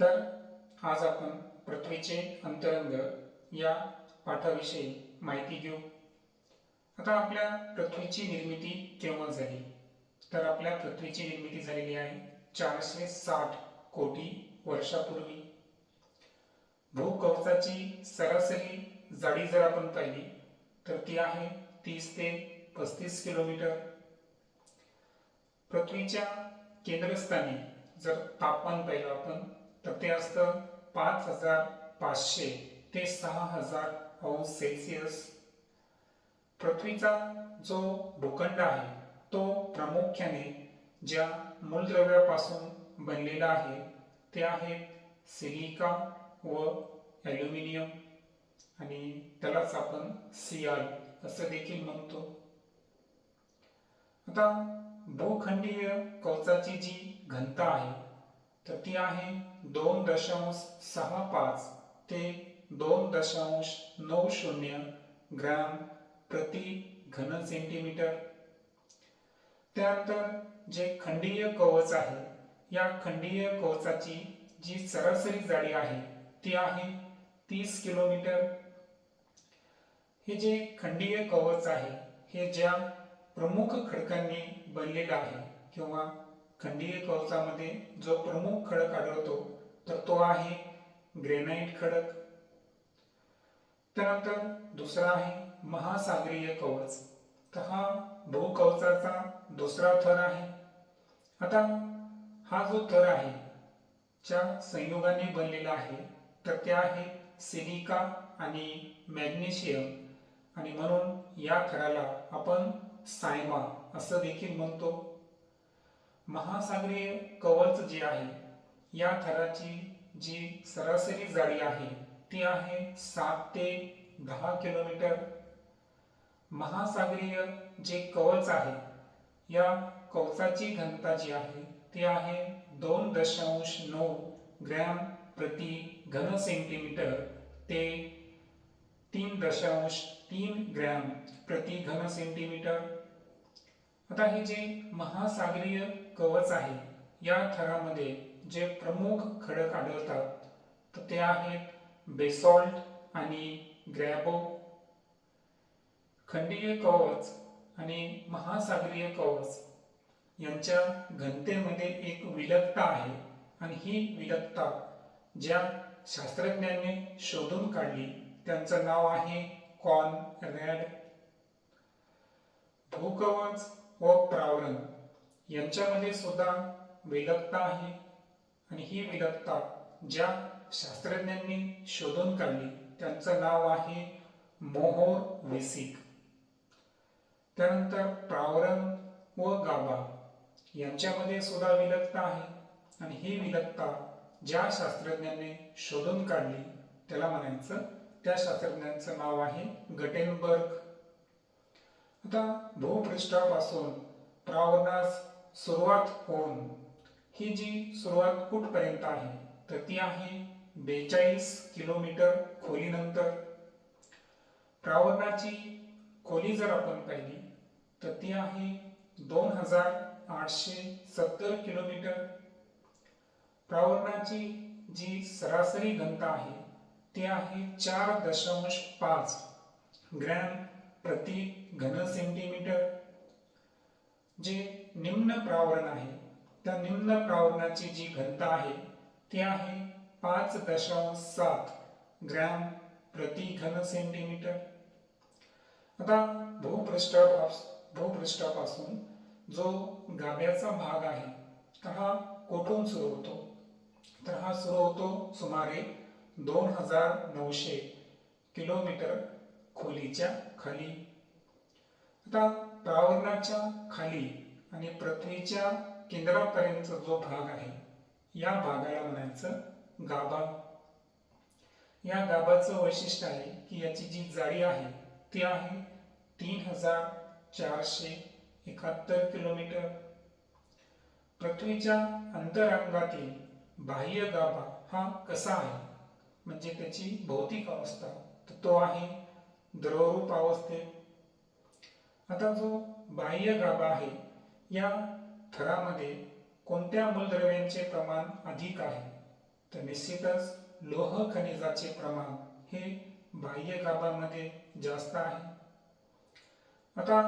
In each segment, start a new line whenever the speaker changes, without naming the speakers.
तर आज आपण पृथ्वीचे अंतरंग या पाठाविषयी माहिती घेऊ. आता आपल्या पृथ्वीची निर्मिती केव्हा झाली? तर आपल्या पृथ्वीची निर्मिती झालेली आहे चारशे साठ कोटी वर्षापूर्वी. भूकवचाची सरासरी जाडी जर आपण पाहिली तर ती आहे तीस ते पस्तीस किलोमीटर. पृथ्वीच्या केंद्रस्थानी जर तापमान पाहिलं आपण तर ते असतं पाच हजार पाचशे. ते सहा हजार अंश सेल्सिअस. पृथ्वीचा जो भूखंड आहे तो प्रामुख्याने ज्या मूलद्रव्यापासून बनलेला आहे ते आहेत सिलिका व ॲल्युमिनियम. आणि त्यालाच आपण सियाल असं देखील म्हणतो. आता भूखंडीय कवचाची जी घनता आहे तर ती आहे दोन दशांश सहा पाच. ते दोन दशांश नऊ शून्य ग्रॅम प्रति घन सेंटीमीटर. त्यानंतर जे खंडीय कवच आहे या खंडीय कवचाची जी सरासरी जाडी आहे ती आहे तीस किलोमीटर. हे जे खंडीय कवच आहे हे ज्या प्रमुख खडकांनी बनलेलं आहे किंवा खंडीय कवचामध्ये जो प्रमुख खडक आढळतो तर तो आहे ग्रेनाइट खडक. त्यानंतर दुसरा आहे महासागरीय कवच. तर हा भूकवचाचा दुसरा थर आहे. आता हा जो थर आहे ज्या संयोगाने बनलेला आहे तर ते आहे सिलिका आणि मॅग्नेशियम. आणि म्हणून या थराला आपण सायमा असं देखील म्हणतो. महासागरीय कवच जे आहे या थराची जी सरासरी जाडी आहे ती आहे सात ते दहा किलोमीटर. महासागरीय जे कवच आहे या कवचाची घनता जी आहे ती आहे दोन दशांश नऊ ग्रॅम प्रति घन सेंटीमीटर ते तीन दशांश तीन ग्रॅम प्रति घन सेंटीमीटर. आता हे जे महासागरीय कवच आहे. या थरामध्ये जे प्रमुख खडक आढळतात तर ते आहेत बेसॉल्ट आणि ग्रॅबो. खंडीय कवच आणि महासागरीय कवच यांच्या घनतेमध्ये एक विलगता आहे आणि ही विलगता ज्या शास्त्रज्ञांनी शोधून काढली त्यांचं नाव आहे कॉन रॅड भूकवच व प्रावरण. यांच्यामध्ये सुद्धा विलगता आहे. आणि ही विलगता ज्या शास्त्रज्ञांनी शोधून काढली त्यांचं नाव आहे मोहोर विसिक त्यानंतर प्रावरण व गाभा यांच्यामध्ये सुद्धा विलगता आहे. आणि ही विलगता ज्या शास्त्रज्ञांनी शोधून काढली त्याला म्हणायचं त्या शास्त्रज्ञांचं नाव आहे गटेनबर्ग. आता भूपृष्ठापासून प्रावरणास सुरुवात होऊन ही जी सुरुवात कुठपर्यंत आहे? तर ती आहे बेचाळीस किलोमीटर खोलीनंतर. प्रावरणाची खोली जर आपण पाहिली तर ती आहे दोन हजार आठशे सत्तर किलोमीटर. प्रावरणाची जी सरासरी घनता आहे ती आहे चार दशांश पाच ग्रॅम प्रति घन सेंटीमीटर. जे निम्न प्रावरण आहे. त्या निम्न प्रावरणाची जी घनता आहे ती आहे पाच दशांश सात ग्रॅम प्रति घन सेंटीमीटर. आता भूपृष्ठापास भूपृष्ठापासून जो गाभ्याचा भाग आहे तर हा कोठून सुरू होतो? तर हा सुरू होतो सुमारे दोन हजार नऊशे किलोमीटर खोलीच्या खाली. आता प्रावरणाच्या खाली आणि पृथ्वीच्या केंद्रापर्यंत जो भाग आहे या भागाला म्हणायचं गाभा. या गाभाचं वैशिष्ट्य आहे की याची जी जाडी आहे ती आहे तीन हजार चारशे एकाहत्तर किलोमीटर. पृथ्वीच्या अंतरंगातील बाह्य गाभा हा कसा आहे? म्हणजे त्याची भौतिक अवस्था तर तो आहे द्रवरूप अवस्थेत. आता जो बाह्य गाभा आहे या थरामध्ये कोणत्या मूलद्रव्यांचे प्रमाण अधिक आहे? तर निश्चितच लोह खनिजाचे प्रमाण हे बाह्य गाभामध्ये जास्त आहे. आता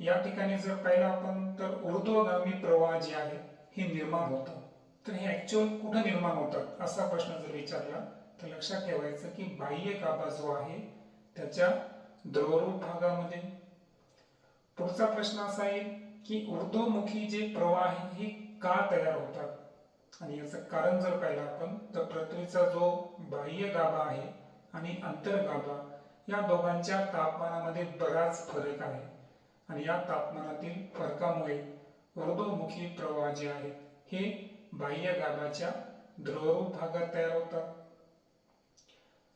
या ठिकाणी जर पाहिलं आपण तर ऊर्ध्वगामी प्रवाह जे आहे हे निर्माण होतं. तर हे ऍक्च्युअल कुठं निर्माण होतात असा प्रश्न जर विचारला तर लक्षात ठेवायचं की बाह्य गाभा जो आहे त्याच्या द्रवरूप भागामध्ये. पुढचा प्रश्न असा येईल की ऊर्ध्वमुखी जे प्रवाह आहे हे का तयार होतात? आणि याचं कारण जर पाहिलं आपण तर पृथ्वीचा जो बाह्य गाभा आहे आणि अंतर्गाभा या दोघांच्या तापमानामध्ये बराच फरक आहे. आणि या तापमानातील फरकामुळे ऊर्ध्वमुखी प्रवाह जे आहेत हे बाह्य गाभाच्या द्रवरूप भागात तयार होतात.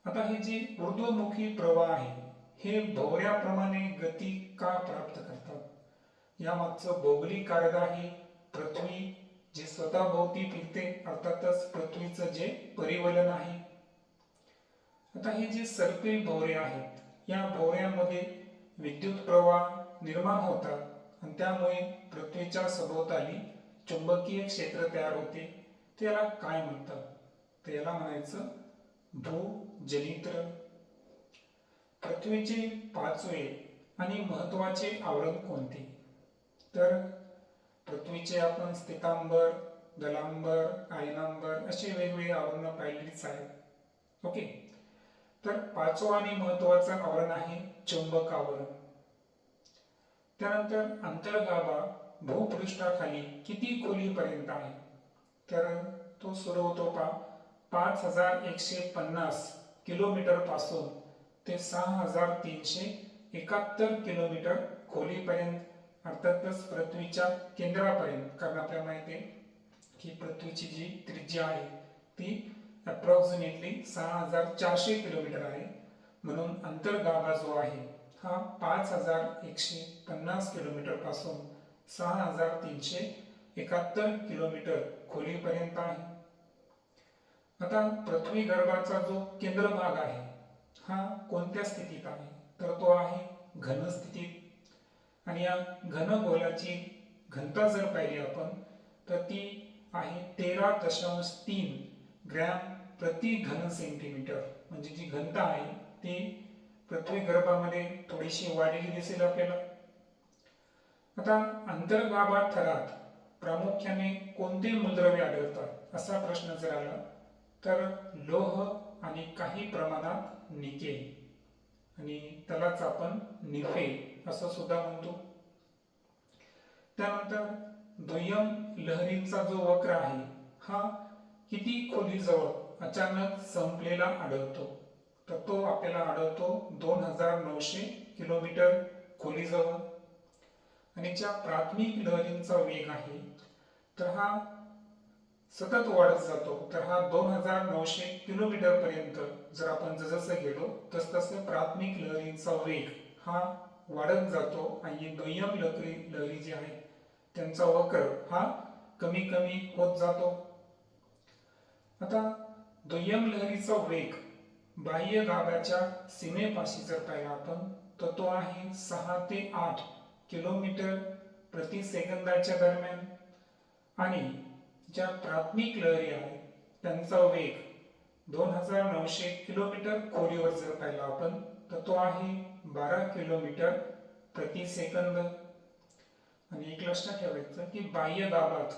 आता हे जे ऊर्ध्वमुखी प्रवाह आहे हे भोवऱ्याप्रमाणे गती का प्राप्त करतात? यामागचं भौगोलिक कारण आहे पृथ्वी जे स्वतः भोवती फिरते अर्थातच पृथ्वीचं जे परिवलन आहे. आता हे जे सर्पे भोवरे आहेत या भोवऱ्यामध्ये विद्युत प्रवाह निर्माण होतात आणि त्यामुळे पृथ्वीच्या सभोवताली चुंबकीय क्षेत्र तयार होते. त्याला काय म्हणतात? तर याला म्हणायचं भूजनित्र पृथ्वीचे पाचवे आणि महत्त्वाचे आवरण कोणते? तर पृथ्वीचे आपण स्थितांबर दलांबर आयनांबर असे वेगवेगळे आवरण पाहिलेलीच आहेत ओके? तर पाचवा आणि महत्वाचं आवरण आहे चुंबक आवरण. त्यानंतर अंतर्गाभा भूपृष्ठाखाली किती खोलीपर्यंत आहे? तर तो सुरू होतो पा पाच हजार एकशे पन्नास किलोमीटरपासून ते सहा हजार तीनशे एकाहत्तर किलोमीटर खोलीपर्यंत अर्थातच पृथ्वीच्या केंद्रापर्यंत कारण आपल्याला माहिती आहे की पृथ्वीची जी त्रिज्या आहे ती अप्रॉक्सिमेटली सहा हजार चारशे किलोमीटर आहे. म्हणून अंतर्गाभा जो आहे हा पाच हजार एकशे पन्नास किलोमीटरपासून सहा हजार तीनशे एकाहत्तर किलोमीटर खोलीपर्यंत आहे. आता पृथ्वी गर्भाचा जो केंद्र भाग आहे हा कोणत्या स्थितीत आहे? तर तो आहे घन स्थितीत आणि या घनगोलाची घनता जर पाहिली आपण तर ती आहे तेरा दशांश तीन ग्रॅम प्रति घन सेंटीमीटर. म्हणजे जी घनता आहे ती पृथ्वी गर्भामध्ये थोडीशी वाढलेली दिसेल आपल्याला. आता अंतर्गाभा थरात प्रामुख्याने कोणते मूलद्रव्य आढळतात असा प्रश्न जर आला तर लोह आणि काही प्रमाणात निकेल. आणि त्यालाच आपण निफे असं सुद्धा म्हणतो. त्यानंतर दुय्यम लहरींचा जो वक्र आहे हा किती खोलीजवळ अचानक संपलेला आढळतो. तर तो आपल्याला आढळतो दोन हजार नऊशे किलोमीटर खोलीजवळ. आणि ज्या प्राथमिक लहरींचा वेग आहे तर हा सतत वाढत जातो. तर हा दोन हजार नऊशे किलोमीटर पर्यंत जर आपण जसं गेलो तस तसं प्राथमिक लहरींचा वेग हा वाढत जातो आणि दुय्यम लहरी लहरी जी आहे त्यांचा वक्र हा कमी कमी होत जातो. आता दुय्यम लहरीचा वेग बाह्य गाभ्याच्या सीमेपाशी जर पाहिला आपण तर तो आहे सहा ते आठ किलोमीटर प्रति सेकंदाच्या दरम्यान. आणि ज्या प्राथमिक लहरी आहेत त्यांचा वेग दोन हजार नऊशे किलोमीटर खोलीवर जर पाहिला आपण तर तो आहे बारा किलोमीटर प्रति सेकंद. आणि एक लक्षात ठेवायचं की बाह्य दाबात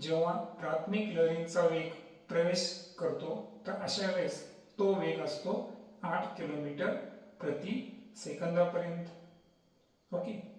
जेव्हा प्राथमिक लहरींचा वेग प्रवेश करतो तर अशा वेळेस तो वेग असतो आठ किलोमीटर प्रति सेकंदापर्यंत. ओके?